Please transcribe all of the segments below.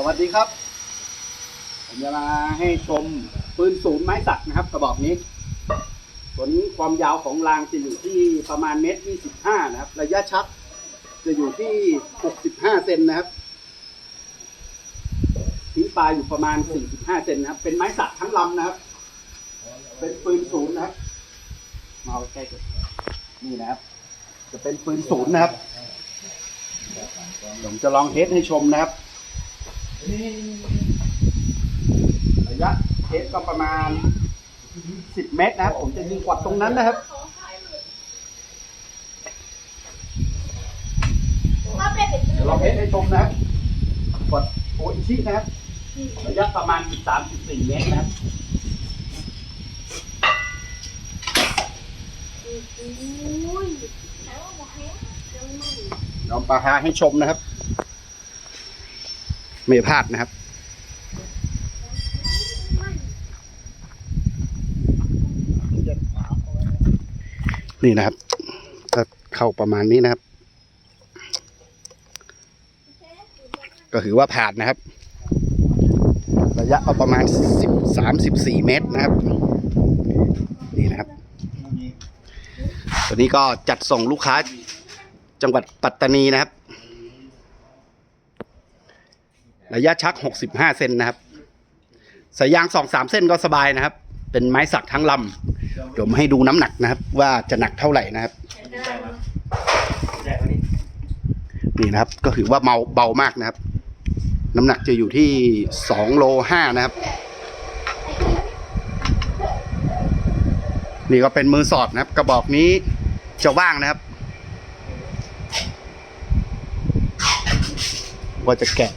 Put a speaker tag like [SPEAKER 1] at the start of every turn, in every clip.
[SPEAKER 1] สวัสดีครับ ผมจะมาให้ชมปืนศูนย์ไม้สักนะครับ กระบอกนี้ส่วนี้ความยาวของรางจะอยู่ที่ประมาณเมตรยี่สิบห้านะครับ ระยะชักจะอยู่ที่หกสิบห้าเซนนะครับทิ้งปลายอยู่ประมาณสี่สิบห้าเซนนะครับ เป็นไม้สักทั้งลำนะครับ เป็นปืนศูนย์นะครับมาใกล้ๆกันนี่นะครับ จะเป็นปืนศูนย์นะครับผมจะลองเทสให้ชมนะครับ ระยะเทสก็ประมาณ 10 เมตรนะครับ ผมจะยิงกวัดตรงนั้นนะครับเดี๋ยวลองเทสให้ชมนะครับกดโออิชินะครับ ระยะประมาณ 13-14 เมตรนะครับลองปลาฮาให้ชมนะครับ ไม่พลาดนะครับ นี่นะครับก็เข้าประมาณนี้นะครับ ก็ถือว่าผ่านนะครับ ระยะก็ประมาณสิบสามสิบสี่เมตรนะครับ นี่นะครับตัวนี้ก็จัดส่งลูกค้าจังหวัดปัตตานีนะครับ ระยะชัก 65 เซนนะครับสายยาง2-3เส้นก็สบายนะครับ เป็นไม้สักทั้งลำเดี๋ยวมาให้ดูน้ำหนักนะครับ ว่าจะหนักเท่าไหร่นะครับ นี่นะครับก็ถือว่าเบาเบามากนะครับ น้ำหนักจะอยู่ที่2โล5นะครับ นี่ก็เป็นมือสอดนะครับ กระบอกนี้จะว่างนะครับว่าจะแกะ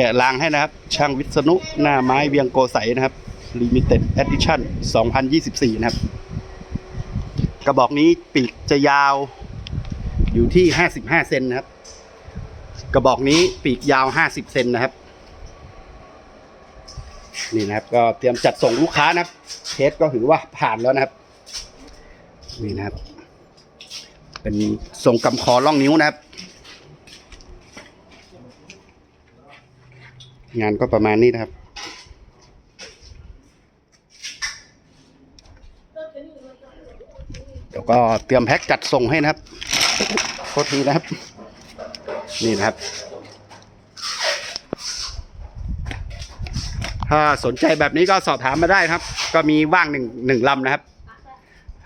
[SPEAKER 1] แกะรางให้นะครับ ช่างวิษณุหน้าไม้เวียงโกใสนะครับ Limited Edition 2024 นะครับ กระบอกนี้ปีกจะยาวอยู่ที่ 55 เซนนะครับ กระบอกนี้ปีกยาว 50 เซนนะครับ นี่นะครับ ก็เตรียมจัดส่งลูกค้านะครับเทสก็ถือว่าผ่านแล้วนะครับ นี่นะครับ เป็นส่งกำคอล่องนิ้วนะครับ งานก็ประมาณนี้นะครับ เดี๋ยวก็เตรียมแพ็คจัดส่งให้นะครับโทษทีนะครับ นี่นะครับ ถ้าสนใจแบบนี้ก็สอบถามมาได้ครับ ก็มีว่างหนึ่งหนึ่งลำนะครับ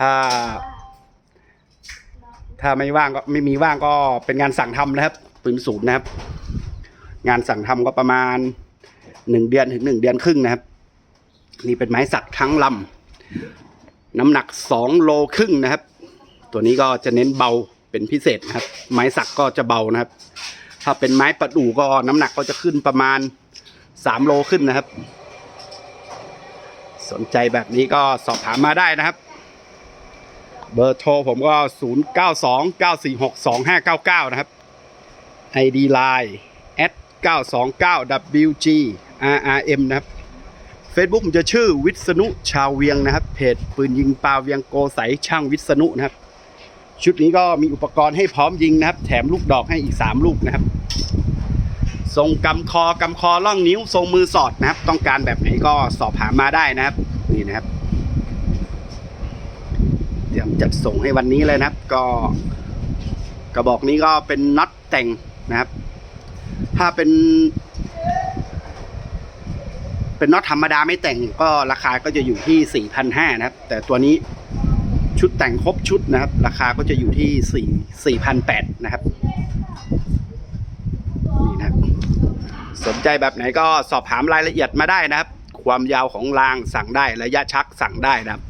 [SPEAKER 1] ถ้า ถ้าไม่ว่างก็ไม่มีว่างก็เป็นงานสั่งทำนะครับปืนศูนย์นะครับ งานสั่งทำก็ประมาณหนึ่งเดือนถึงหนึ่งเดือนครึ่งนะครับ นี่เป็นไม้สักทั้งลำน้ำหนักสองโลครึ่งนะครับ ตัวนี้ก็จะเน้นเบาเป็นพิเศษนะครับ ไม้สักก็จะเบานะครับ ถ้าเป็นไม้ประดู่ก็น้ำหนักก็จะขึ้นประมาณสามโลขึ้นนะครับ สนใจแบบนี้ก็สอบถามมาได้นะครับ เบอร์โทรผมก็ 0 9 2 9 4 6 2 5 9 9 นะครับ ID Line 929 WG RRM นะครับ Facebook ผมจะชื่อวิษณุชาวเวียงนะครับ เพจปืนยิงปลาเวียงโกใสช่างวิษณุนะครับ ชุดนี้ก็มีอุปกรณ์ให้พร้อมยิงนะครับ แถมลูกดอกให้อีก 3 ลูกนะครับ ทรงกำคอกำคอล่องนิ้วทรงมือสอดนะครับ ต้องการแบบไหนก็สอบถามมาได้นะครับ นี่นะครับ เตรียมจัดส่งให้วันนี้เลยนะครับ ก็กระบอกนี้ก็เป็นน็อตแต่งนะครับ ถ้าเป็น เป็นน็อตธรรมดาไม่แต่งก็ราคาก็จะอยู่ที่ 4,500นะครับ แต่ตัวนี้ชุดแต่งครบชุดนะครับ ราคาก็จะอยู่ที่ 4 4,800นะครับนี่นะครับ สนใจแบบไหนก็สอบถามรายละเอียดมาได้นะครับ ความยาวของรางสั่งได้ระยะชักสั่งได้นะครับ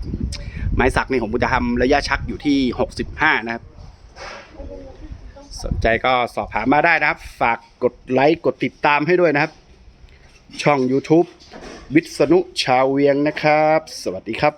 [SPEAKER 1] ไม้สักนี่ผมจะทำระยะชักอยู่ที่ 65 นะครับ สนใจก็สอบถามมาได้นะครับ ฝากกดไลค์กดติดตามให้ด้วยนะครับ ช่อง YouTube วิษณุชาวเวียงนะครับ สวัสดีครับ